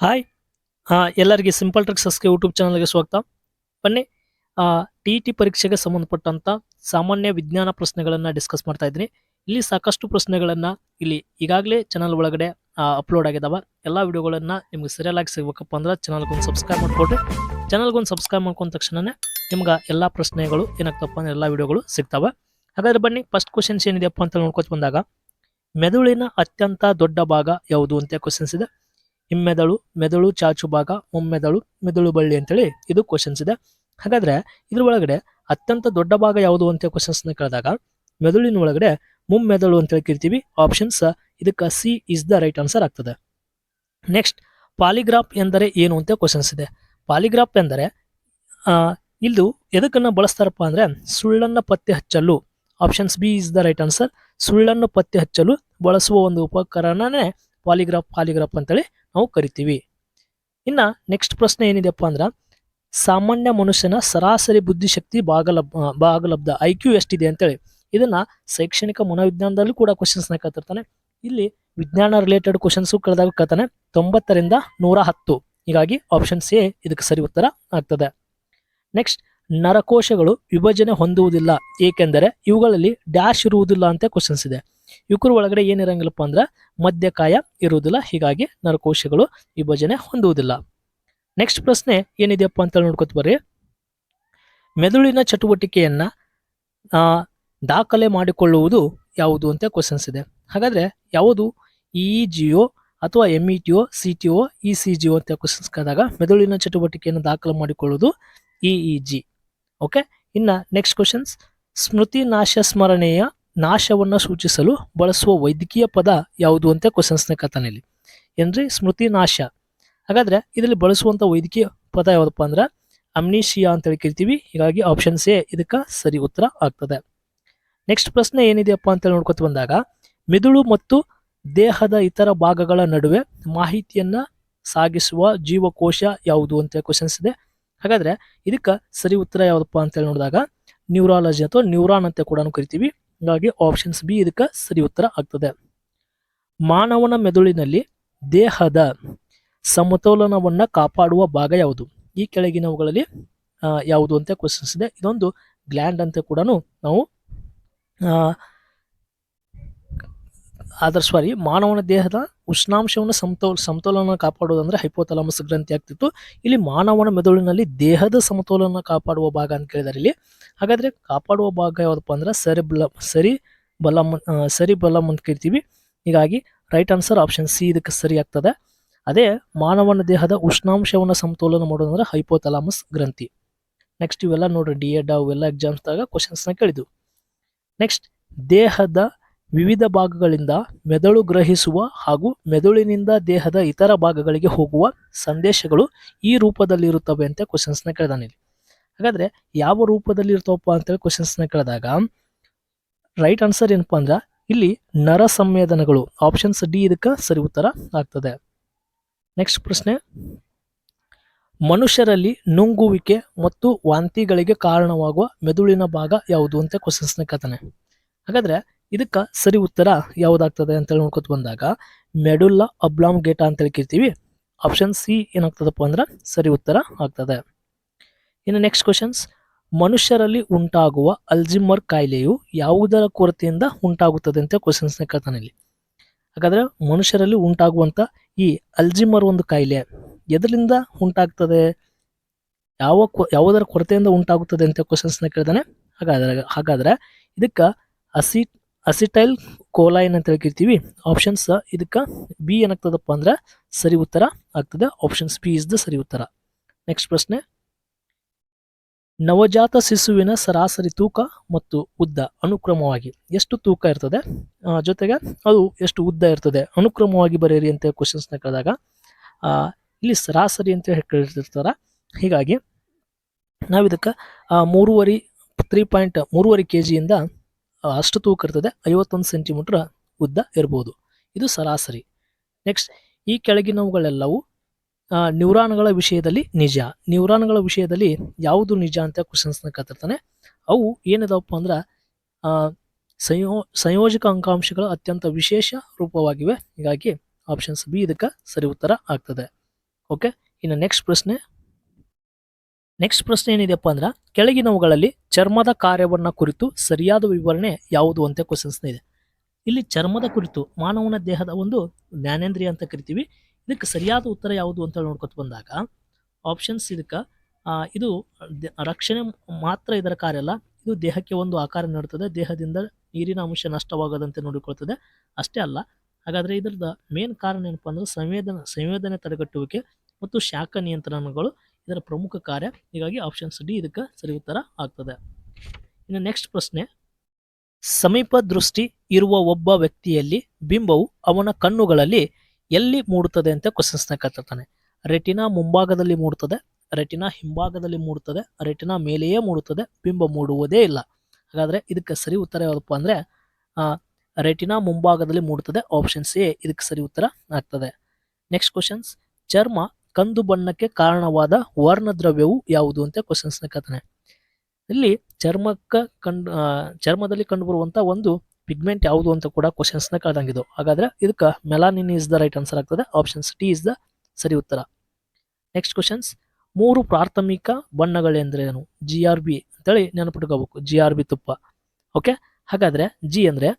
Hi. ಎಲ್ಲರಿಗೆ simple ಟ್ರಿಕ್ಸಸ್ಗೆ YouTube ಚಾನಲ್ಗೆ ಸ್ವಾಗತ. ಬನ್ನಿ ಟಿ ಇ ಟಿ ಪರೀಕ್ಷೆಗೆ ಸಂಬಂಧಪಟ್ಟಂಥ ಸಾಮಾನ್ಯ ವಿಜ್ಞಾನ ಪ್ರಶ್ನೆಗಳನ್ನು ಡಿಸ್ಕಸ್ ಮಾಡ್ತಾ ಇದ್ದೀನಿ. ಇಲ್ಲಿ ಸಾಕಷ್ಟು ಪ್ರಶ್ನೆಗಳನ್ನು ಇಲ್ಲಿ ಈಗಾಗಲೇ ಚಾನಲ್ ಒಳಗಡೆ ಅಪ್ಲೋಡ್ ಆಗಿದಾವ. ಎಲ್ಲ ವಿಡಿಯೋಗಳನ್ನು ನಿಮ್ಗೆ ಸರಿಯಾಗಿ ಸಿಗ್ಬೇಕಪ್ಪ ಅಂದ್ರೆ ಚಾನಲ್ಗೊಂದು ಸಬ್ಸ್ಕ್ರೈಬ್ ಮಾಡ್ಕೊಡ್ರಿ. ಚಾನಲ್ಗೊಂದು ಸಬ್ಸ್ಕ್ರೈಬ್ ಮಾಡ್ಕೊಂಡ ತಕ್ಷಣನೇ ನಿಮ್ಗೆ ಎಲ್ಲ ಪ್ರಶ್ನೆಗಳು ಏನಾಗ್ತಪ್ಪ ಅಂದ್ರೆ ಎಲ್ಲ ವಿಡಿಯೋಗಳು ಸಿಗ್ತಾವೆ. ಹಾಗಾದ್ರೆ ಬನ್ನಿ ಫಸ್ಟ್ ಕ್ವಶನ್ಸ್ ಏನಿದೆಯಪ್ಪ ಅಂತ ನೋಡ್ಕೊತ ಬಂದಾಗ, ಮೆದುಳಿನ ಅತ್ಯಂತ ದೊಡ್ಡ ಭಾಗ ಯಾವುದು ಅಂತ ಕ್ವಶನ್ಸ್ ಇದೆ. ಹಿಮ್ಮೆದಳು ಮೆದುಳು ಚಾಚು ಭಾಗ ಮುಮ್ಮೆದಳು ಮೆದುಳು ಬಳ್ಳಿ ಅಂತೇಳಿ ಇದು ಕ್ವಶನ್ಸ್ ಇದೆ. ಹಾಗಾದ್ರೆ ಇದ್ರ ಒಳಗಡೆ ಅತ್ಯಂತ ದೊಡ್ಡ ಭಾಗ ಯಾವುದು ಅಂತ ಕ್ವಶನ್ಸ್ನ ಕೇಳಿದಾಗ ಮೆದುಳಿನ ಒಳಗಡೆ ಮುಮ್ಮೆದಳು ಅಂತ ಕೇಳ್ತೀವಿ ಆಪ್ಷನ್ಸ್ ಇದಕ್ಕೆ C is the right answer ಆಗ್ತದೆ. ನೆಕ್ಸ್ಟ್ ಪಾಲಿಗ್ರಾಫ್ ಎಂದರೆ ಏನು ಅಂತ ಕ್ವಶನ್ಸ್ ಇದೆ. ಪಾಲಿಗ್ರಾಫ್ ಎಂದರೆ ಇದು ಎದಕ್ಕನ್ನು ಬಳಸ್ತಾರಪ್ಪ ಅಂದ್ರೆ ಸುಳ್ಳನ್ನು ಪತ್ತೆ ಹಚ್ಚಲು. Options B is the right answer ಸುಳ್ಳನ್ನು ಪತ್ತೆ ಹಚ್ಚಲು ಬಳಸುವ ಒಂದು ಉಪಕರಣನೇ ಪಾಲಿಗ್ರಾಫ್ ಪಾಲಿಗ್ರಾಫ್ ಅಂತೇಳಿ ನಾವು ಕರಿತೀವಿ. ಇನ್ನು ನೆಕ್ಸ್ಟ್ ಪ್ರಶ್ನೆ ಏನಿದೆಪ್ಪ ಅಂದ್ರೆ, ಸಾಮಾನ್ಯ ಮನುಷ್ಯನ ಸರಾಸರಿ ಬುದ್ಧಿಶಕ್ತಿ ಭಾಗಲಬ್ ಭಾಗಲಬ್ಧ ಐ ಕ್ಯೂ ಎಷ್ಟಿದೆ ಅಂತೇಳಿ. ಇದನ್ನ ಶೈಕ್ಷಣಿಕ ಮನೋವಿಜ್ಞಾನದಲ್ಲೂ ಕೂಡ ಕ್ವಶನ್ಸ್ನ ಕೇಳ್ತಿರ್ತಾನೆ. ಇಲ್ಲಿ ವಿಜ್ಞಾನ ರಿಲೇಟೆಡ್ ಕ್ವಶನ್ಸ್ ಕಳೆದಾಗ ಕೇಳ್ತಾನೆ, ತೊಂಬತ್ತರಿಂದ ನೂರ ಹತ್ತು. ಹೀಗಾಗಿ ಆಪ್ಷನ್ ಸಿ ಇದಕ್ಕೆ ಸರಿ ಉತ್ತರ ಆಗ್ತದೆ. ನೆಕ್ಸ್ಟ್ ನರಕೋಶಗಳು ವಿಭಜನೆ ಹೊಂದುವುದಿಲ್ಲ, ಏಕೆಂದರೆ ಇವುಗಳಲ್ಲಿ ಡ್ಯಾಶ್ ಇರುವುದಿಲ್ಲ ಅಂತ ಕ್ವಶನ್ಸ್ ಇದೆ. ಇವುಗಳ ಒಳಗಡೆ ಏನಿರಂಗಿಲ್ಲಪ್ಪ ಅಂದ್ರೆ ಮಧ್ಯಕಾಯ ಇರುವುದಿಲ್ಲ, ಹೀಗಾಗಿ ನರಕೋಶಗಳು ವಿಭಜನೆ ಹೊಂದುವುದಿಲ್ಲ. ನೆಕ್ಸ್ಟ್ ಪ್ರಶ್ನೆ ಏನಿದೆಯಪ್ಪ ಅಂತ ನೋಡ್ಕೊತ ಬರ್ರಿ. ಮೆದುಳಿನ ಚಟುವಟಿಕೆಯನ್ನ ದಾಖಲೆ ಮಾಡಿಕೊಳ್ಳುವುದು ಯಾವುದು ಅಂತ ಕ್ವಶನ್ಸ್ ಇದೆ. ಹಾಗಾದ್ರೆ ಯಾವುದು? ಇ ಜಿಒ ಅಥವಾ M E T O C T O E C G O ಅಂತ ಕ್ವಶನ್ಸ್ ಕೇಳಿದಾಗ ಮೆದುಳಿನ ಚಟುವಟಿಕೆಯನ್ನು ದಾಖಲೆ ಮಾಡಿಕೊಳ್ಳುವುದು ಇ ಇ ಜಿ ಓಕೆ ಇನ್ನ ನೆಕ್ಸ್ಟ್ ಕ್ವಶನ್ಸ್ ಸ್ಮೃತಿ ನಾಶ ಸ್ಮರಣೆಯ ನಾಶವನ್ನು ಸೂಚಿಸಲು ಬಳಸುವ ವೈದ್ಯಕೀಯ ಪದ ಯಾವುದು ಅಂತ ಕ್ವಶನ್ಸ್ನ ಕಥನಲ್ಲಿ ಏನ್ರಿ? ಸ್ಮೃತಿ ನಾಶ ಹಾಗಾದ್ರೆ ಇದರಲ್ಲಿ ಬಳಸುವಂತ ವೈದ್ಯಕೀಯ ಪದ ಯಾವುದಪ್ಪ ಅಂದ್ರೆ ಅಮ್ನೀಶಿಯಾ ಅಂತ ಹೇಳಿ ಕರಿತೀವಿ. ಹೀಗಾಗಿ ಆಪ್ಷನ್ಸ್ ಎ ಇದಕ್ಕೆ ಸರಿ ಉತ್ತರ ಆಗ್ತದೆ. ನೆಕ್ಸ್ಟ್ ಪ್ರಶ್ನೆ ಏನಿದೆಯಪ್ಪ ಅಂತ ನೋಡ್ಕೊತ ಬಂದಾಗ, ಮಿದುಳು ಮತ್ತು ದೇಹದ ಇತರ ಭಾಗಗಳ ನಡುವೆ ಮಾಹಿತಿಯನ್ನ ಸಾಗಿಸುವ ಜೀವಕೋಶ ಯಾವುದು ಅಂತ ಕ್ವಶನ್ಸ್ ಇದೆ. ಹಾಗಾದ್ರೆ ಇದಕ್ಕೆ ಸರಿ ಉತ್ತರ ಯಾವುದಪ್ಪ ಅಂತ ಹೇಳಿ ನೋಡಿದಾಗ ನ್ಯೂರಾಲಜಿ ಅಥವಾ ನ್ಯೂರಾನ್ ಅಂತ ಕೂಡ ಕರಿತೀವಿ. ಹೀಗಾಗಿ ಆಪ್ಷನ್ಸ್ ಬಿ ಇದಕ್ಕೆ ಸರಿ ಉತ್ತರ ಆಗ್ತದೆ. ಮಾನವನ ಮೆದುಳಿನಲ್ಲಿ ದೇಹದ ಸಮತೋಲನವನ್ನು ಕಾಪಾಡುವ ಭಾಗ ಯಾವುದು? ಈ ಕೆಳಗಿನವುಗಳಲ್ಲಿ ಯಾವುದು ಅಂತ ಕ್ವಶನ್ಸ್ ಇದೆ. ಇದೊಂದು ಗ್ಲ್ಯಾಂಡ್ ಅಂತ ಕೂಡ ನಾವು ಆ, ಅದರ ಸಾರಿ ಮಾನವನ ದೇಹದ ಉಷ್ಣಾಂಶವನ್ನು ಸಮತೋಲ, ಸಮತೋಲನ ಕಾಪಾಡುವುದಂದ್ರೆ ಹೈಪೋಥಾಲಮಸ್ ಗ್ರಂಥಿ ಆಗ್ತಿತ್ತು. ಇಲ್ಲಿ ಮಾನವನ ಮೆದುಳಿನಲ್ಲಿ ದೇಹದ ಸಮತೋಲನ ಕಾಪಾಡುವ ಭಾಗ ಅಂತ ಕೇಳಿದಾರೆ ಇಲ್ಲಿ. ಹಾಗಾದ್ರೆ ಕಾಪಾಡುವ ಭಾಗ ಯಾವ್ದಪ್ಪ ಅಂದ್ರೆ ಸರಿ ಬಲ ಸರಿ ಬಲಮ್ ಸರಿ ಬಲಮ್ ಅಂತ ಕರಿತೀವಿ. ಹೀಗಾಗಿ ರೈಟ್ ಆನ್ಸರ್ ಆಪ್ಷನ್ ಸಿ ಇದಕ್ಕೆ ಸರಿ ಆಗ್ತದೆ. ಅದೇ ಮಾನವನ ದೇಹದ ಉಷ್ಣಾಂಶವನ್ನು ಸಮತೋಲನ ಮಾಡೋದಂದ್ರೆ ಹೈಪೋಥಾಲಮಸ್ ಗ್ರಂಥಿ. ನೆಕ್ಸ್ಟ್ ಇವೆಲ್ಲ ನೋಡ್ರಿ ಡಿ ಎಡ್ ಅವೆಲ್ಲ ಎಕ್ಸಾಮ್ಸ್ದಾಗ ಕ್ವಶನ್ಸ್ನ ಕೇಳಿದ್ವು. ನೆಕ್ಸ್ಟ್ ದೇಹದ ವಿವಿಧ ಭಾಗಗಳಿಂದ ಮೆದುಳು ಗ್ರಹಿಸುವ ಹಾಗೂ ಮೆದುಳಿನಿಂದ ದೇಹದ ಇತರ ಭಾಗಗಳಿಗೆ ಹೋಗುವ ಸಂದೇಶಗಳು ಈ ರೂಪದಲ್ಲಿ ಇರುತ್ತವೆ ಅಂತ ಕ್ವಶನ್ಸ್ನ ಕೇಳಿದಾನೆ ಇಲ್ಲಿ. ಹಾಗಾದರೆ ಯಾವ ರೂಪದಲ್ಲಿ ಇರ್ತವಪ್ಪ ಅಂತೇಳಿ ಕ್ವಶನ್ಸ್ನ ಕೇಳಿದಾಗ ರೈಟ್ ಆನ್ಸರ್ ಏನಪ್ಪ ಅಂದ್ರೆ ಇಲ್ಲಿ ನರ ಸಂವೇದನೆಗಳು ಆಪ್ಷನ್ಸ್ ಡಿ ಇದಕ್ಕೆ ಸರಿ ಉತ್ತರ ಆಗ್ತದೆ. ನೆಕ್ಸ್ಟ್ ಪ್ರಶ್ನೆ. ಮನುಷ್ಯರಲ್ಲಿ ನುಂಗುವಿಕೆ ಮತ್ತು ವಾಂತಿಗಳಿಗೆ ಕಾರಣವಾಗುವ ಮೆದುಳಿನ ಭಾಗ ಯಾವುದು ಅಂತ ಕ್ವಶನ್ಸ್ನ ಕೇಳ್ತಾನೆ ಹಾಗಾದ್ರೆ ಇದಕ್ಕೆ ಸರಿ ಉತ್ತರ ಯಾವುದಾಗ್ತದೆ ಅಂತೇಳಿ ನೋಡ್ಕೊತ ಬಂದಾಗ ಮೆಡುಲ್ಲ ಅಬ್ಲಾಮ್ ಗೇಟ ಅಂತೇಳಿ ಕೇಳ್ತೀವಿ ಆಪ್ಷನ್ ಸಿ ಏನಾಗ್ತದಪ್ಪ ಅಂದ್ರೆ ಸರಿ ಉತ್ತರ ಆಗ್ತದೆ. ಇನ್ನು ನೆಕ್ಸ್ಟ್ ಕ್ವಶನ್ಸ್ ಮನುಷ್ಯರಲ್ಲಿ ಉಂಟಾಗುವ ಅಲ್ಜಿಮರ್ ಕಾಯಿಲೆಯು ಯಾವುದರ ಕೊರತೆಯಿಂದ ಉಂಟಾಗುತ್ತದೆ ಅಂತ ಕ್ವಶನ್ಸ್ನ ಕೇಳ್ತಾನೆ ಇಲ್ಲಿ. ಹಾಗಾದ್ರೆ ಮನುಷ್ಯರಲ್ಲಿ ಉಂಟಾಗುವಂತ ಈ ಅಲ್ಜಿಮರ್ ಒಂದು ಕಾಯಿಲೆ ಎದರಿಂದ ಉಂಟಾಗ್ತದೆ? ಯಾವ ಯಾವುದರ ಕೊರತೆಯಿಂದ ಉಂಟಾಗುತ್ತದೆ ಅಂತ ಕ್ವಶನ್ಸ್ನ ಕೇಳ್ತಾನೆ. ಹಾಗಾದ್ರೆ ಹಾಗಾದ್ರೆ ಇದಕ್ಕೆ ಅಸಿ ಅಸಿಟೈಲ್ ಕೋಲೈನ್ ಅಂತ ಹೇಳ್ಕಿರ್ತೀವಿ ಆಪ್ಷನ್ಸ್ ಇದಕ್ಕೆ ಬಿ ಏನಾಗ್ತದಪ್ಪ ಅಂದ್ರೆ ಸರಿ ಉತ್ತರ ಆಗ್ತದೆ. ಆಪ್ಷನ್ಸ್ ಬಿ ಇಸ್ ದ ಸರಿ ಉತ್ತರ. ನೆಕ್ಸ್ಟ್ ಪ್ರಶ್ನೆ. ನವಜಾತ ಶಿಶುವಿನ ಸರಾಸರಿ ತೂಕ ಮತ್ತು ಉದ್ದ ಅನುಕ್ರಮವಾಗಿ ಎಷ್ಟು ತೂಕ ಇರ್ತದೆ? ಜೊತೆಗೆ ಅದು ಎಷ್ಟು ಉದ್ದ ಇರ್ತದೆ? ಅನುಕ್ರಮವಾಗಿ ಬರೆಯಿರಿ ಅಂತ ಕ್ವಶನ್ಸ್ನ ಕೇಳಿದಾಗ. ಇಲ್ಲಿ ಸರಾಸರಿ ಅಂತ ಹೇಳಿ ಹೀಗಾಗಿ ನಾವಿದಕ್ಕೆ ಮೂರುವರೆ ತ್ರೀ ಪಾಯಿಂಟ್ ಮೂರುವರೆ ಕೆ ಜಿಯಿಂದ ಅಷ್ಟು ತೂಕ ಇರ್ತದೆ, ಐವತ್ತೊಂದು ಸೆಂಟಿಮೀಟ್ರ್ ಉದ್ದ ಇರ್ಬೋದು. ಇದು ಸರಾಸರಿ. ನೆಕ್ಸ್ಟ್ ಈ ಕೆಳಗಿನವುಗಳೆಲ್ಲವೂ ನ್ಯೂರಾನ್ಗಳ ವಿಷಯದಲ್ಲಿ ನಿಜ. ನ್ಯೂರಾನ್ಗಳ ವಿಷಯದಲ್ಲಿ ಯಾವುದು ನಿಜ ಅಂತ ಕ್ವಶನ್ಸ್ನ ಕತ್ತಿರ್ತಾನೆ. ಅವು ಏನಿದಾವಪ್ಪ ಅಂದ್ರೆ ಸಂಯೋ, ಸಂಯೋಜಕ ಅಂಕಾಂಶಗಳ ಅತ್ಯಂತ ವಿಶೇಷ ರೂಪವಾಗಿವೆ. ಹೀಗಾಗಿ ಆಪ್ಷನ್ಸ್ ಬಿ ಇದಕ್ಕೆ ಸರಿ ಉತ್ತರ ಆಗ್ತದೆ. ಓಕೆ ಇನ್ನು ನೆಕ್ಸ್ಟ್ ಪ್ರಶ್ನೆ. ನೆಕ್ಸ್ಟ್ ಪ್ರಶ್ನೆ ಏನಿದೆಯಪ್ಪ ಅಂದ್ರೆ, ಕೆಳಗಿನವುಗಳಲ್ಲಿ ಚರ್ಮದ ಕಾರ್ಯವನ್ನ ಕುರಿತು ಸರಿಯಾದ ವಿವರಣೆ ಯಾವುದು ಅಂತ ಕ್ವಶನ್ಸ್ ಇದೆ. ಇಲ್ಲಿ ಚರ್ಮದ ಕುರಿತು ಮಾನವನ ದೇಹದ ಒಂದು ಜ್ಞಾನೇಂದ್ರಿಯ ಅಂತ ಕರಿತೀವಿ. ಇದಕ್ಕೆ ಸರಿಯಾದ ಉತ್ತರ ಯಾವುದು ಅಂತ ನೋಡ್ಕೊತ ಬಂದಾಗ ಆಪ್ಷನ್ಸ್ ಇದಕ್ಕೆ ಇದು ರಕ್ಷಣೆ ಮಾತ್ರ ಇದರ ಕಾರ್ಯ ಅಲ್ಲ, ಇದು ದೇಹಕ್ಕೆ ಒಂದು ಆಕಾರ ನೀಡುತ್ತದೆ, ದೇಹದಿಂದ ನೀರಿನ ಅಂಶ ನಷ್ಟವಾಗದಂತೆ ನೋಡಿಕೊಳ್ತದೆ. ಅಷ್ಟೇ ಅಲ್ಲ, ಹಾಗಾದರೆ ಇದರದ ಮೇನ್ ಕಾರಣ ಏನಪ್ಪ ಅಂದ್ರೆ ಸಂವೇದನೆ ಸಂವೇದನೆ ತಡೆಗಟ್ಟುವಿಕೆ ಮತ್ತು ಶಾಖ ನಿಯಂತ್ರಣಗಳು. ಇದರ ಪ್ರಮುಖ ಕಾರ್ಯ. ಹೀಗಾಗಿ ಆಪ್ಷನ್ಸ್ ಡಿ ಇದಕ್ಕೆ ಸರಿ ಉತ್ತರ ಆಗ್ತದೆ. ಇನ್ನು ನೆಕ್ಸ್ಟ್ ಪ್ರಶ್ನೆ. ಸಮೀಪ ದೃಷ್ಟಿ ಇರುವ ಒಬ್ಬ ವ್ಯಕ್ತಿಯಲ್ಲಿ ಬಿಂಬವು ಅವನ ಕಣ್ಣುಗಳಲ್ಲಿ ಎಲ್ಲಿ ಮೂಡುತ್ತದೆ ಅಂತ ಕ್ವಶನ್ಸ್ನ ಕತ್ತಾನೆ ರೆಟಿನಾ ಮುಂಭಾಗದಲ್ಲಿ ಮೂಡುತ್ತದೆ, ರೆಟಿನಾ ಹಿಂಭಾಗದಲ್ಲಿ ಮೂಡುತ್ತದೆ, ರೆಟಿನಾ ಮೇಲೆಯೇ ಮೂಡುತ್ತದೆ, ಬಿಂಬ ಮೂಡುವುದೇ ಇಲ್ಲ. ಹಾಗಾದ್ರೆ ಇದಕ್ಕೆ ಸರಿ ಉತ್ತರ ಯಾವುದಪ್ಪ ಅಂದ್ರೆ ರೆಟಿನಾ ಮುಂಭಾಗದಲ್ಲಿ ಮೂಡುತ್ತದೆ ಆಪ್ಷನ್ಸ್ ಎ ಇದಕ್ಕೆ ಸರಿ ಉತ್ತರ ಆಗ್ತದೆ. ನೆಕ್ಸ್ಟ್ ಕ್ವಶನ್ಸ್ ಚರ್ಮ ಕಂದು ಬಣ್ಣಕ್ಕೆ ಕಾರಣವಾದ ವರ್ಣದ್ರವ್ಯವು ಯಾವುದು ಅಂತ ಕ್ವಶನ್ಸ್ನ ಕಥನೆ. ಇಲ್ಲಿ ಚರ್ಮಕ್ಕೆ ಕಂಡು ಚರ್ಮದಲ್ಲಿ ಕಂಡುಬರುವಂತ ಒಂದು ಪಿಗ್ಮೆಂಟ್ ಯಾವುದು ಅಂತ ಕೂಡ ಕ್ವಶನ್ಸ್ನ ಕಳೆದಂಗಿದ್ದು. ಹಾಗಾದ್ರೆ ಇದಕ್ಕೆ melanin is the right answer ಆಗ್ತದೆ. ಆಪ್ಷನ್ಸ್ ಟಿ ಇಸ್ ದ ಸರಿ ಉತ್ತರ. ನೆಕ್ಸ್ಟ್ ಕ್ವಶನ್ಸ್ ಮೂರು ಪ್ರಾಥಮಿಕ ಬಣ್ಣಗಳೆಂದರೇನು? ಜಿ ಆರ್ ಬಿ ಅಂತೇಳಿ ನೆನಪಿಟ್ಕೋಬೇಕು. ಜಿ ಆರ್ ಬಿ ತುಪ್ಪ. ಓಕೆ ಹಾಗಾದ್ರೆ ಜಿ ಅಂದ್ರೆ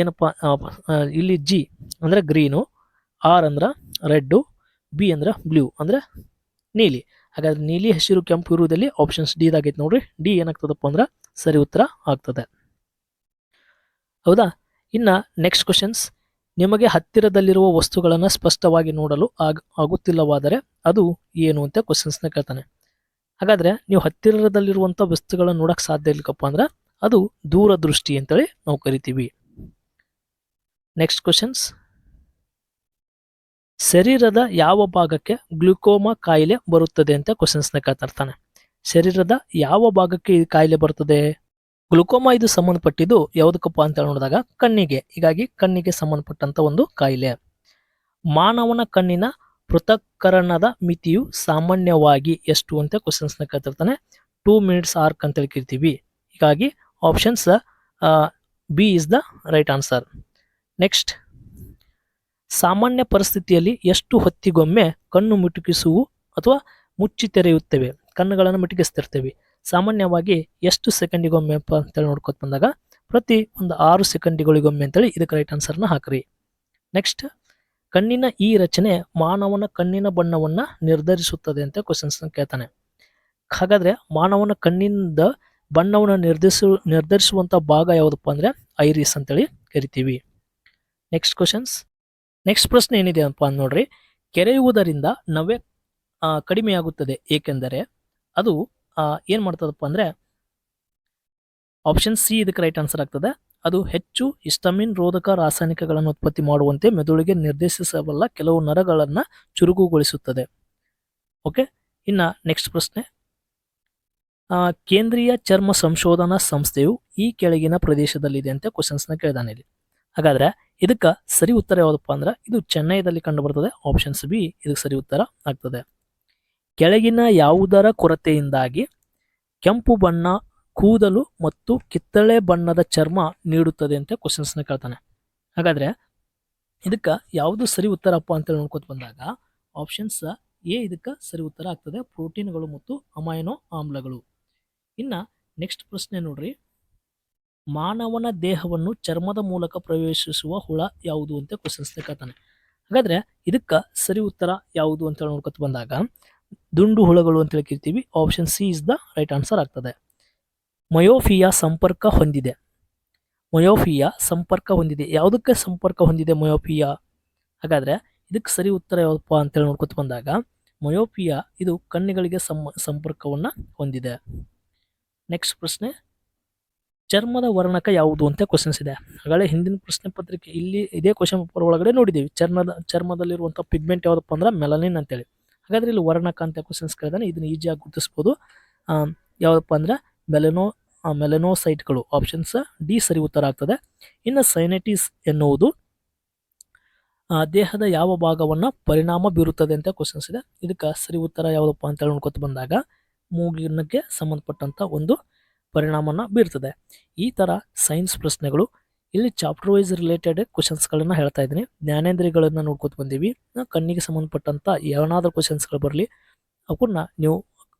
ಏನಪ್ಪ ಇಲ್ಲಿ ಜಿ ಅಂದ್ರೆ ಗ್ರೀನು ಆರ್ ಅಂದ್ರೆ ರೆಡ್ಡು ಬಿ ಅಂದ್ರೆ ಬ್ಲೂ, ಅಂದ್ರೆ ನೀಲಿ. ಹಾಗಾದ್ರೆ ನೀಲಿ ಹಸಿರು ಕೆಂಪು ಇರುವುದಲ್ಲಿ ಆಪ್ಷನ್ಸ್ ಡಿ ಇದಾಗೈತೆ ನೋಡ್ರಿ. ಡಿ ಏನಾಗ್ತದಪ್ಪ ಅಂದ್ರೆ ಸರಿ ಉತ್ತರ ಆಗ್ತದೆ. ಹೌದಾ? ಇನ್ನ ನೆಕ್ಸ್ಟ್ ಕ್ವಶನ್ಸ್ ನಿಮಗೆ ಹತ್ತಿರದಲ್ಲಿರುವ ವಸ್ತುಗಳನ್ನು ಸ್ಪಷ್ಟವಾಗಿ ನೋಡಲು ಆಗ, ಆಗುತ್ತಿಲ್ಲವಾದರೆ ಅದು ಏನು ಅಂತ ಕ್ವಶನ್ಸ್ನ ಕೇಳ್ತಾನೆ. ಹಾಗಾದ್ರೆ ನೀವು ಹತ್ತಿರದಲ್ಲಿರುವಂಥ ವಸ್ತುಗಳನ್ನು ನೋಡೋಕೆ ಸಾಧ್ಯ ಇಲ್ಲಕಪ್ಪ ಅಂದ್ರೆ ಅದು ದೂರದೃಷ್ಟಿ ಅಂತೇಳಿ ನಾವು ಕರಿತೀವಿ. ನೆಕ್ಸ್ಟ್ ಕ್ವಶನ್ಸ್ ಶರೀರದ ಯಾವ ಭಾಗಕ್ಕೆ ಗ್ಲುಕೋಮಾ ಕಾಯಿಲೆ ಬರುತ್ತದೆ ಅಂತ ಕ್ವಶನ್ಸ್ನ ಕೇಳ್ತಿರ್ತಾನೆ ಶರೀರದ ಯಾವ ಭಾಗಕ್ಕೆ ಈ ಕಾಯಿಲೆ ಬರುತ್ತದೆ? ಗ್ಲುಕೋಮಾ ಇದು ಸಂಬಂಧಪಟ್ಟಿದ್ದು ಯಾವುದಕ್ಕಪ್ಪ ಅಂತ ನೋಡಿದಾಗ ಕಣ್ಣಿಗೆ, ಹೀಗಾಗಿ ಕಣ್ಣಿಗೆ ಸಂಬಂಧಪಟ್ಟಂತ ಒಂದು ಕಾಯಿಲೆ. ಮಾನವನ ಕಣ್ಣಿನ ಪೃಥಕ್ಕರಣದ ಮಿತಿಯು ಸಾಮಾನ್ಯವಾಗಿ ಎಷ್ಟು ಅಂತ ಕ್ವಶನ್ಸ್ನ ಕೇಳ್ತಿರ್ತಾನೆ ಟೂ ಮಿನಿಟ್ಸ್ ಆರ್ಕ್ ಅಂತೇಳಿ ಹೇಳ್ಕಿರ್ತೀವಿ ಹೀಗಾಗಿ options B is the right answer next ಸಾಮಾನ್ಯ ಪರಿಸ್ಥಿತಿಯಲ್ಲಿ ಎಷ್ಟು ಹೊತ್ತಿಗೊಮ್ಮೆ ಕಣ್ಣು ಮುಟುಕಿಸುವು ಅಥವಾ ಮುಚ್ಚಿ ತೆರೆಯುತ್ತೇವೆ? ಕಣ್ಣುಗಳನ್ನು ಮುಟುಕಿಸ್ತಿರ್ತೇವೆ. ಸಾಮಾನ್ಯವಾಗಿ ಎಷ್ಟು ಸೆಕೆಂಡಿಗೊಮ್ಮೆ ಅಪ್ಪ ಅಂತೇಳಿ ನೋಡ್ಕೊತ ಬಂದಾಗ ಪ್ರತಿ ಒಂದು ಆರು ಸೆಕೆಂಡಿಗಳಿಗೊಮ್ಮೆ ಅಂತೇಳಿ ಇದಕ್ಕೆ ರೈಟ್ ಆನ್ಸರ್ನ ಹಾಕ್ರಿ. ನೆಕ್ಸ್ಟ್ ಕಣ್ಣಿನ ಈ ರಚನೆ ಮಾನವನ ಕಣ್ಣಿನ ಬಣ್ಣವನ್ನು ನಿರ್ಧರಿಸುತ್ತದೆ ಅಂತ ಕ್ವಶನ್ಸ್ ಕೇಳ್ತಾನೆ. ಹಾಗಾದ್ರೆ ಮಾನವನ ಕಣ್ಣಿಂದ ಬಣ್ಣವನ್ನು ನಿರ್ಧರಿಸು ನಿರ್ಧರಿಸುವಂಥ ಭಾಗ ಯಾವುದಪ್ಪ ಅಂದರೆ ಐರಿಸ್ ಅಂತೇಳಿ ಕರಿತೀವಿ. ನೆಕ್ಸ್ಟ್ ಕ್ವಶನ್ಸ್ ನೆಕ್ಸ್ಟ್ ಪ್ರಶ್ನೆ ಏನಿದೆ ಅಪ್ಪ ನೋಡ್ರಿ. ಕೆರೆಯುವುದರಿಂದ ನವೆ ಕಡಿಮೆಯಾಗುತ್ತದೆ. ಏಕೆಂದರೆ ಅದು ಏನು ಮಾಡ್ತದಪ್ಪ ಅಂದರೆ ಆಪ್ಷನ್ ಸಿ ಇದಕ್ಕೆ ರೈಟ್ ಆನ್ಸರ್ ಆಗ್ತದೆ. ಅದು ಹೆಚ್ಚು ಇಸ್ಟಮಿನ್ ರೋಧಕ ರಾಸಾಯನಿಕಗಳನ್ನು ಉತ್ಪತ್ತಿ ಮಾಡುವಂತೆ ಮೆದುಳಿಗೆ ನಿರ್ದೇಶಿಸಬಲ್ಲ ಕೆಲವು ನರಗಳನ್ನು ಚುರುಕುಗೊಳಿಸುತ್ತದೆ. ಓಕೆ ಇನ್ನು ನೆಕ್ಸ್ಟ್ ಪ್ರಶ್ನೆ. ಕೇಂದ್ರೀಯ ಚರ್ಮ ಸಂಶೋಧನಾ ಸಂಸ್ಥೆಯು ಈ ಕೆಳಗಿನ ಪ್ರದೇಶದಲ್ಲಿದೆ ಅಂತ ಕ್ವಶನ್ಸ್ನ ಕೇಳಿದಾನೆ ಇಲ್ಲಿ. ಹಾಗಾದ್ರೆ ಇದಕ್ಕೆ ಸರಿ ಉತ್ತರ ಯಾವುದಪ್ಪ ಅಂದ್ರೆ ಇದು ಚೆನ್ನೈದಲ್ಲಿ ಕಂಡು ಬರ್ತದೆ ಆಪ್ಷನ್ಸ್ ಬಿ ಇದಕ್ಕೆ ಸರಿ ಉತ್ತರ ಆಗ್ತದೆ. ಕೆಳಗಿನ ಯಾವುದರ ಕೊರತೆಯಿಂದಾಗಿ ಕೆಂಪು ಬಣ್ಣ, ಕೂದಲು ಮತ್ತು ಕಿತ್ತಳೆ ಬಣ್ಣದ ಚರ್ಮ ನೀಡುತ್ತದೆ ಅಂತ ಕ್ವಶನ್ಸ್ನ ಕೇಳ್ತಾನೆ. ಹಾಗಾದ್ರೆ ಇದಕ್ಕೆ ಯಾವುದು ಸರಿ ಉತ್ತರಪ್ಪ ಅಂತ ನೋಡ್ಕೊತ ಬಂದಾಗ ಆಪ್ಷನ್ಸ್ ಎ ಇದಕ್ಕೆ ಸರಿ ಉತ್ತರ ಆಗ್ತದೆ, ಪ್ರೋಟೀನ್ಗಳು ಮತ್ತು ಅಮೈನೋ ಆಮ್ಲಗಳು. ಇನ್ನು ನೆಕ್ಸ್ಟ್ ಪ್ರಶ್ನೆ ನೋಡ್ರಿ. ಮಾನವನ ದೇಹವನ್ನು ಚರ್ಮದ ಮೂಲಕ ಪ್ರವೇಶಿಸುವ ಹುಳ ಯಾವುದು ಅಂತ ಕ್ವಶನ್ಸ್ ಕೇಳ್ತಾನೆ. ಹಾಗಾದ್ರೆ ಇದಕ್ಕೆ ಸರಿ ಉತ್ತರ ಯಾವುದು ಅಂತ ನೋಡ್ಕೊತ ಬಂದಾಗ ದುಂಡು ಹುಳಗಳು ಅಂತ ಹೇಳ್ಕಿರ್ತೀವಿ option C is the right answer ಆಗ್ತದೆ. ಮಯೋಫಿಯಾ ಸಂಪರ್ಕ ಹೊಂದಿದೆ. ಮಯೋಫಿಯಾ ಸಂಪರ್ಕ ಹೊಂದಿದೆ. ಯಾವುದಕ್ಕೆ ಸಂಪರ್ಕ ಹೊಂದಿದೆ ಮಯೋಫಿಯಾ? ಹಾಗಾದ್ರೆ ಇದಕ್ಕೆ ಸರಿ ಉತ್ತರ ಯಾವಪ್ಪ ಅಂತೇಳಿ ನೋಡ್ಕೊತ ಬಂದಾಗ ಮಯೋಪಿಯಾ ಇದು ಕಣ್ಣುಗಳಿಗೆ ಸಂಪರ್ಕವನ್ನ ಹೊಂದಿದೆ. ನೆಕ್ಸ್ಟ್ ಪ್ರಶ್ನೆ. ಚರ್ಮದ ವರ್ಣಕ ಯಾವುದು ಅಂತ ಕ್ವಶನ್ಸ್ ಇದೆ. ಹಾಗಾದ್ರೆ ಹಿಂದಿನ ಪ್ರಶ್ನೆ ಪತ್ರಿಕೆ ಇಲ್ಲಿ ಇದೇ ಕ್ವಶನ್ ಪೇಪರ್ ಒಳಗಡೆ ನೋಡಿದ್ದೀವಿ ಚರ್ಮದ ಚರ್ಮದಲ್ಲಿರುವಂಥ ಪಿಗ್ಮೆಂಟ್ ಯಾವುದಪ್ಪ ಅಂದ್ರೆ ಮೆಲನಿನ್ ಅಂತೇಳಿ. ಹಾಗಾದ್ರೆ ಇಲ್ಲಿ ವರ್ಣಕ ಅಂತ ಕ್ವಶನ್ಸ್ ಕೇಳಿದಾನೆ. ಇದನ್ನ ಈಜಿಯಾಗಿ ಗುರುತಿಸ್ಬೋದು. ಯಾವುದಪ್ಪ ಅಂದ್ರೆ ಮೆಲನೋ ಮೆಲನೋಸೈಟ್ಗಳು ಆಪ್ಷನ್ಸ್ ಡಿ ಸರಿ ಉತ್ತರ ಆಗ್ತದೆ. ಇನ್ನು ಸೈನೈಟಿಸ್ ಎನ್ನುವುದು ದೇಹದ ಯಾವ ಭಾಗವನ್ನ ಪರಿಣಾಮ ಬೀರುತ್ತದೆ ಅಂತ ಕ್ವಶನ್ಸ್ ಇದೆ. ಇದಕ್ಕೆ ಸರಿ ಉತ್ತರ ಯಾವುದಪ್ಪ ಅಂತ ನೋಡ್ಕೊತ ಬಂದಾಗ ಮೂಗಿನಕ್ಕೆ ಸಂಬಂಧಪಟ್ಟಂತ ಒಂದು ಪರಿಣಾಮನ ಬೀರ್ತದೆ. ಈ ಥರ ಸೈನ್ಸ್ ಪ್ರಶ್ನೆಗಳು ಇಲ್ಲಿ ಚಾಪ್ಟರ್ ವೈಸ್ ರಿಲೇಟೆಡ್ ಕ್ವಶನ್ಸ್ಗಳನ್ನ ಹೇಳ್ತಾ ಇದ್ದೀನಿ. ಜ್ಞಾನೇಂದ್ರಿಯಗಳನ್ನು ನೋಡ್ಕೊತ ಬಂದೀವಿ. ಕಣ್ಣಿಗೆ ಸಂಬಂಧಪಟ್ಟಂಥ ಏನಾದರೂ ಕ್ವಶನ್ಸ್ಗಳು ಬರಲಿ ಅವನ್ನ ನೀವು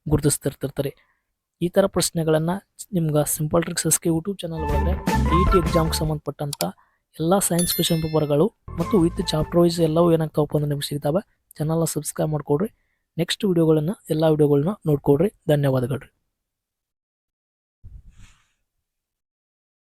ಗುರುತಿಸ್ತಿರ್ತಿರ್ತೀರಿ. ಈ ಥರ ಪ್ರಶ್ನೆಗಳನ್ನು ನಿಮ್ಗೆ simple tricks S K YouTube channel ಒಳಗಡೆ ಟಿ ಟಿ ಎಕ್ಸಾಮ್ಗೆ ಸಂಬಂಧಪಟ್ಟಂಥ ಎಲ್ಲ ಸೈನ್ಸ್ ಕ್ವಶನ್ ಪೇಪರ್ಗಳು ಮತ್ತು ವಿತ್ ಚಾಪ್ಟರ್ ವೈಸ್ ಎಲ್ಲವೂ ಏನಾಗ್ತಾವಪ್ಪ ಅಂದ್ರೆ ನಿಮ್ಗೆ ಸಿಗ್ತಾವೆ. ಚಾನಲ್ನ ಸಬ್ಸ್ಕ್ರೈಬ್ ಮಾಡಿಕೊಡ್ರಿ. ನೆಕ್ಸ್ಟ್ ವಿಡಿಯೋಗಳನ್ನ ಎಲ್ಲ ವಿಡಿಯೋಗಳನ್ನ ನೋಡ್ಕೊಡ್ರಿ. ಧನ್ಯವಾದಗಳು